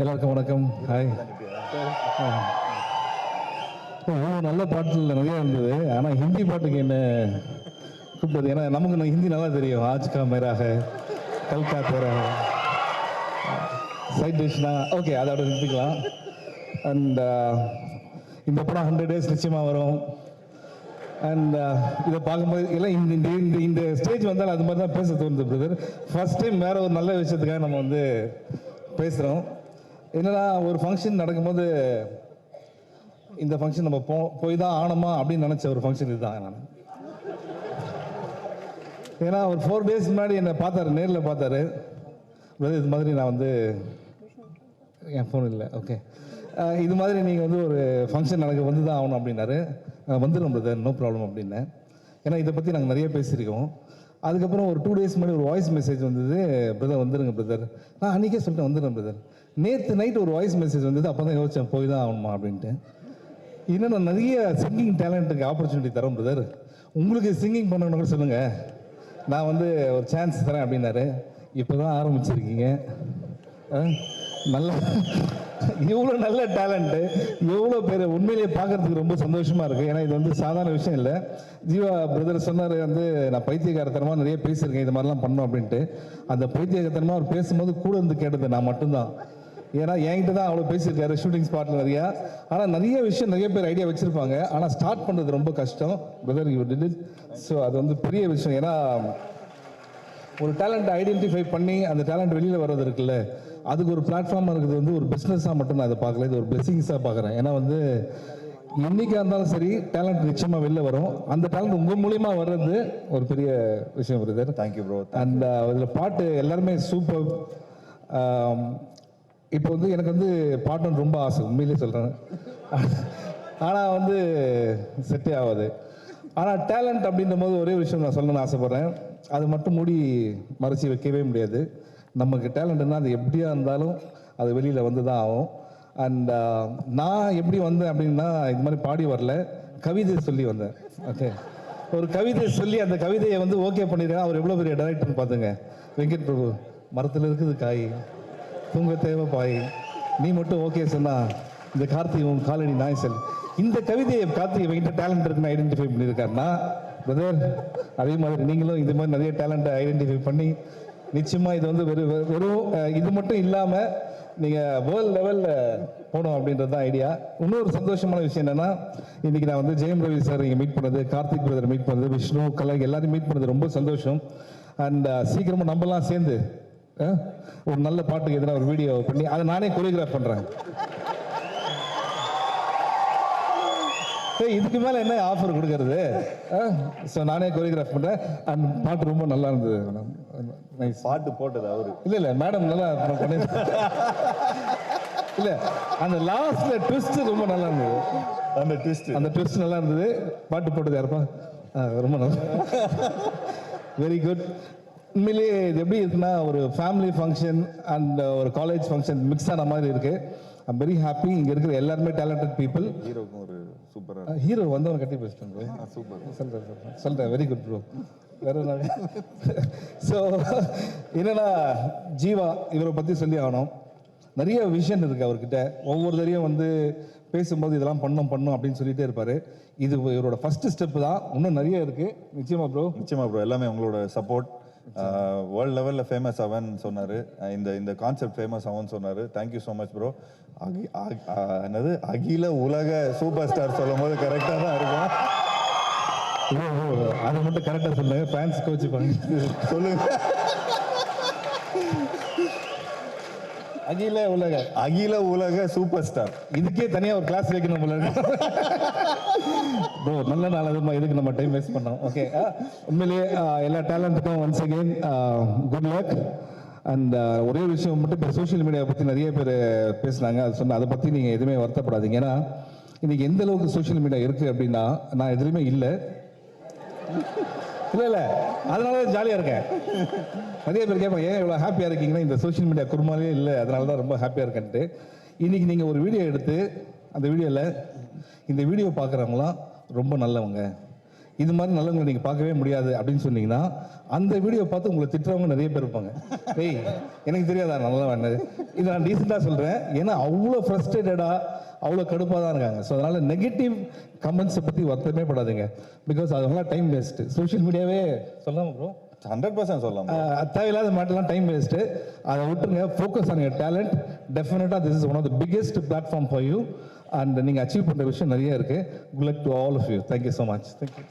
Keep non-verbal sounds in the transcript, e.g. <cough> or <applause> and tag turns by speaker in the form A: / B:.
A: எல்லாருக்கும் வணக்கம். ஹாய் இவ்வளோ நல்ல பாட்டுகள் நிறைய இருந்தது. ஆனால் ஹிந்தி பாட்டுக்கு என்ன கூப்பிட்டது? ஏன்னா நமக்கு ஹிந்தி நல்லா தெரியும். ஆஜ்கா மேராக கல்கா தேராக சைட் டிஷ்னா ஓகே அதோட நிறுத்திக்கலாம் அண்ட் இந்த படம் ஹண்ட்ரட் டேஸ் நிச்சயமாக வரும். அண்ட் uh, இதை பார்க்கும்போது எல்லாம் இந்த இந்த இந்த இந்த ஸ்டேஜ் வந்தால் அது மாதிரி தான் பேச தோணுது பிரதர் ஃபர்ஸ்ட் டைம் வேற ஒரு நல்ல விஷயத்துக்காக நம்ம வந்து பேசுகிறோம் என்னடா ஒரு ஃபங்க்ஷன் நடக்கும்போது இந்த ஃபங்க்ஷன் நம்ம போ போய் தான் ஆனோமா அப்படின்னு நினச்ச ஒரு ஃபங்க்ஷன் இதுதான் நான். ஏன்னா ஒரு ஃபோர் டேஸ் முன்னாடி என்னை பார்த்தாரு நேரில் பார்த்தாரு. பிரதர் இது மாதிரி நான் வந்து என் ஃபோன் இல்லை ஓகே இது மாதிரி நீங்கள் வந்து ஒரு ஃபங்க்ஷன் நடக்க வந்து தான் ஆகணும் அப்படின்னாரு. வந்துடும் பிரதர் நோ ப்ராப்ளம் அப்படின்னேன் ஏன்னா இதை பற்றி நாங்கள் நிறைய பேசியிருக்கோம். அதுக்கப்புறம் ஒரு டூ டேஸ் முன்னாடி ஒரு வாய்ஸ் மெசேஜ் வந்தது. பிரதர் வந்துருங்க பிரதர் நான் அன்றைக்கே சொல்லிட்டு வந்துடுறேன் பிரதர் நேற்று நைட் ஒரு வாய்ஸ் மெசேஜ் வந்தது அப்போ தான் யோசிச்சேன் போய் தான் ஆகணுமா அப்படின்ட்டு. இன்னும் நான் நிறைய சிங்கிங் டேலண்ட்டுக்கு ஆப்பர்ச்சுனிட்டி தரோம் பிரதர் உங்களுக்கு சிங்கிங் பண்ணணும்னு கூட சொல்லுங்கள் நான் வந்து ஒரு சான்ஸ் தரேன் அப்படின்னாரு. இப்போ தான் ஆரம்பிச்சிருக்கீங்க. ஆ? நல்ல இவ்வளோ நல்ல டேலண்ட்டு எவ்வளோ பேர் உண்மையிலேயே பார்க்கறதுக்கு ரொம்ப சந்தோஷமாக இருக்குது ஏன்னா இது வந்து சாதாரண விஷயம் இல்லை. ஜீவா பிரதர் சொன்னார் வந்து நான் பைத்தியகாரத்தனமாக நிறைய பேசியிருக்கேன் இது மாதிரிலாம் பண்ணோம் அப்படின்ட்டு. அந்த பைத்தியகாரத்தனமாக அவர் பேசும்போது கூட இருந்து கேட்டது நான் மட்டும்தான். ஏன்னா என்கிட்ட தான் அவ்வளோ பேசியிருக்காரு ஷூட்டிங் ஸ்பாட்டில் நிறையா. ஆனால் நிறைய விஷயம் நிறைய பேர் ஐடியா வச்சுருப்பாங்க. ஆனால் ஸ்டார்ட் பண்ணுறது ரொம்ப கஷ்டம். Brother you did it so அது வந்து பெரிய விஷயம். ஏன்னா ஒரு டேலண்ட் ஐடென்டிஃபை பண்ணி அந்த டேலண்ட் வெளியில் வர்றது இருக்குல்ல அதுக்கு ஒரு பிளாட்ஃபார்மாக இருக்குது வந்து ஒரு பிஸ்னஸாக மட்டும் நான் அதை பார்க்கல. இது ஒரு பிளெஸிங்ஸாக பார்க்குறேன். ஏன்னா வந்து என்னைக்கா இருந்தாலும் சரி டேலண்ட் நிச்சயமாக வெளில வரும். அந்த டேலண்ட் உங்கள் மூலியமா வர்றது ஒரு பெரிய விஷயம் வருது
B: தேங்க்யூ ப்ரோ
A: அண்ட் இதில் பாட்டு எல்லாருமே சூப்பர் இப்போ வந்து எனக்கு வந்து பாட்டன் ரொம்ப ஆசை உண்மையிலே சொல்கிறேன் ஆனால் வந்து செட்டே ஆகாது. ஆனால் டேலண்ட் அப்படின்ற போது ஒரே விஷயம் நான் சொல்லணும்னு ஆசைப்பட்றேன். அது மட்டும் மூடி மறைச்சி வைக்கவே முடியாது. நமக்கு டேலண்ட்னா அது எப்படியா இருந்தாலும் அது வெளியில் வந்து தான் ஆகும் அண்ட் நான் எப்படி வந்தேன் அப்படின்னா இது மாதிரி பாடி வரல. கவிதை சொல்லி வந்தேன். ஓகே ஒரு கவிதை சொல்லி அந்த கவிதையை வந்து ஓகே பண்ணிருக்கேன். அவர் எவ்வளோ பெரிய டைரக்டர்னு பார்த்துங்க. வெங்கட் பிரபு மரத்தில் இருக்குது காய். தூங்க தேவை பாய் நீ மட்டும் ஓகே சொன்னா இந்த கார்த்திகை உன் காலடி நாய் செல் இந்த கவிதையை கார்த்திகை வெங்கிட்ட டேலண்ட் இருக்குன்னு ஐடென்டிஃபை பண்ணியிருக்காருன்னா பிரதர் அதே மாதிரி நீங்களும் இது மாதிரி நிறைய டேலண்ட்டை ஐடென்டிஃபை பண்ணி நிச்சயமாக இது வந்து வெறும் வெறும் இது மட்டும் இல்லாமல் நீங்கள் வேர்ல்ட் லெவலில் போகணும் அப்படின்றது தான் ஐடியா இன்னொரு சந்தோஷமான விஷயம் என்னென்னா இன்றைக்கி நான் வந்து ஜெயம் ரவி சார் இங்கே மீட் பண்ணது கார்த்திக் பிரதர் மீட் பண்ணது விஷ்ணு கலை எல்லாரையும் மீட் பண்ணது ரொம்ப சந்தோஷம். அண்ட் சீக்கிரமாக நம்மலாம் சேர்ந்து ஒரு நல்ல பாட்டுக்கு எதிராக ஒரு வீடியோ பண்ணி அதை நானே கொரியோகிராஃப் பண்ணுறேன் இதுக்கு மேலே என்ன ஆஃபர் கொடுக்கறது? ஸோ நானே கொரியோகிராஃப் பண்ணுறேன் அண்ட் பாட்டு ரொம்ப நல்லா இருந்தது மேடம் நைஸ்
B: பாட்டு போட்டது அவரு.
A: இல்ல இல்ல மேடம் நல்லா பண்ணி இல்ல அந்த லாஸ்ட்ல ட்விஸ்ட் ரொம்ப நல்லா இருந்தது.
B: அந்த ட்விஸ்ட்
A: அந்த ட்விஸ்ட் நல்லா இருந்தது. பாட்டு போட்டது யாருப்பா? ரொம்ப நல்லா வெரி குட் உண்மையிலேயே இது எப்படி இருக்குன்னா ஒரு ஃபேமிலி ஃபங்க்ஷன் அண்ட் ஒரு காலேஜ் ஃபங்க்ஷன் மிக்ஸ் ஆன மாதிரி இருக்கு. ஐம் வெரி ஹாப்பி இங்க இருக்கிற எல்லாருமே டேலண்டட் பீப்புள்
B: ஹீரோக்கும் ஒரு சூப்பரா
A: ஹீரோ வந்தவன் கட்டி பேசிட்டு
B: சூப்பர்
A: சொல்றேன் சொல்றேன். சொல்றேன் வெரி குட் ப்ரோ வேற ஸோ என்னன்னா ஜீவா இவரை பத்தி சொல்லி ஆகணும். நிறைய விஷன் இருக்கு அவர்கிட்ட. ஒவ்வொரு தடையும் வந்து பேசும்போது இதெல்லாம் பண்ணோம் பண்ணோம் அப்படின்னு சொல்லிட்டே இருப்பாரு. இது இவரோட ஃபர்ஸ்ட் ஸ்டெப் தான். இன்னும் நிறைய இருக்கு. நிச்சயமா ப்ரோ
B: நிச்சயமா ப்ரோ எல்லாமே உங்களோட சப்போர்ட் வேர்ல்ட் லெவலில் ஃபேமஸ் அவன் சொன்னாரு. இந்த இந்த கான்செப்ட் ஃபேமஸ் அவன் சொன்னாரு. Thank you so much bro அகி என்னது? அகில உலக சூப்பர் ஸ்டார் சொல்லும் போது கரெக்டாக தான் இருக்கும்
A: அதை மட்டும் கரெக்டாக <laughs> சொல்லுங்க ஃபேன்ஸ் கோச்சு பண்ணி.
B: சொல்லுங்க.
A: அகில உலக.
B: அகில உலக சூப்பர் ஸ்டார்
A: இதுக்கே தனியா ஒரு கிளாஸ் வைக்கணும் போல ப்ரோ நல்ல நாள் அதுமா. இதுக்கு நம்ம டைம் வேஸ்ட் பண்ணோம்? ஓகே உண்மையிலேயே எல்லா டேலண்ட்டுக்கும் once again good luck and ஒரே விஷயம் மட்டும் இப்போ சோஷியல் மீடியாவை பற்றி நிறைய பேர் பேசுனாங்க. அது சொன்ன அதை பற்றி நீங்கள் எதுவுமே வருத்தப்படாதீங்க. ஏன்னா இன்னைக்கு எந்த அளவுக்கு சோஷியல் மீடியா இருக்குது அப்படின்னா நான் எதுலையுமே இல்லை. இல்லை இல்லை. அதனால தான் ஜாலியாக இருக்கேன். நிறைய பேர் கேட்பாங்க ஏன் இவ்வளோ ஹாப்பியாக இருக்கீங்கன்னா இந்த சோஷியல் மீடியா குருமாலே இல்லை. அதனால தான் ரொம்ப ஹாப்பியாக இருக்கேன்ட்டு. இன்னைக்கு நீங்கள் ஒரு வீடியோ எடுத்து அந்த வீடியோவில் இந்த வீடியோ பார்க்குறவங்களாம் ரொம்ப நல்லவங்க. இது மாதிரி நல்லவங்களை நீங்கள் பார்க்கவே முடியாது அப்படின்னு சொன்னீங்கன்னா அந்த வீடியோ பார்த்து உங்களை திட்டுறவங்க நிறைய பேர் இருப்பாங்க. ஏய் எனக்கு தெரியாதா நல்லா வேணது இது நான் டீசெண்டாக சொல்கிறேன் ஏன்னா அவ்வளோ ஃப்ரஸ்ட்ரேட்டடாக அவ்வளோ கடுப்பாக தான் இருக்காங்க. ஸோ அதனால் நெகட்டிவ் கமெண்ட்ஸை பற்றி வருத்தமே படாதீங்க. பிகாஸ் அதெல்லாம் டைம் வேஸ்ட்டு சோஷியல் மீடியாவே சொல்லாமல் ப்ரோ
B: ஹண்ட்ரட் பர்சன்ட் சொல்லலாம்
A: தேவையில்லாத மேட்டர்லாம் டைம் வேஸ்ட்டு அதை விட்டுருங்க. ஃபோக்கஸ் ஆன் யர் டேலண்ட் டெஃபினட்டாக this is one of the biggest platform for you and நீங்கள் அச்சீவ் பண்ணுற விஷயம் நிறைய இருக்குது good luck to all of you thank you so much thank you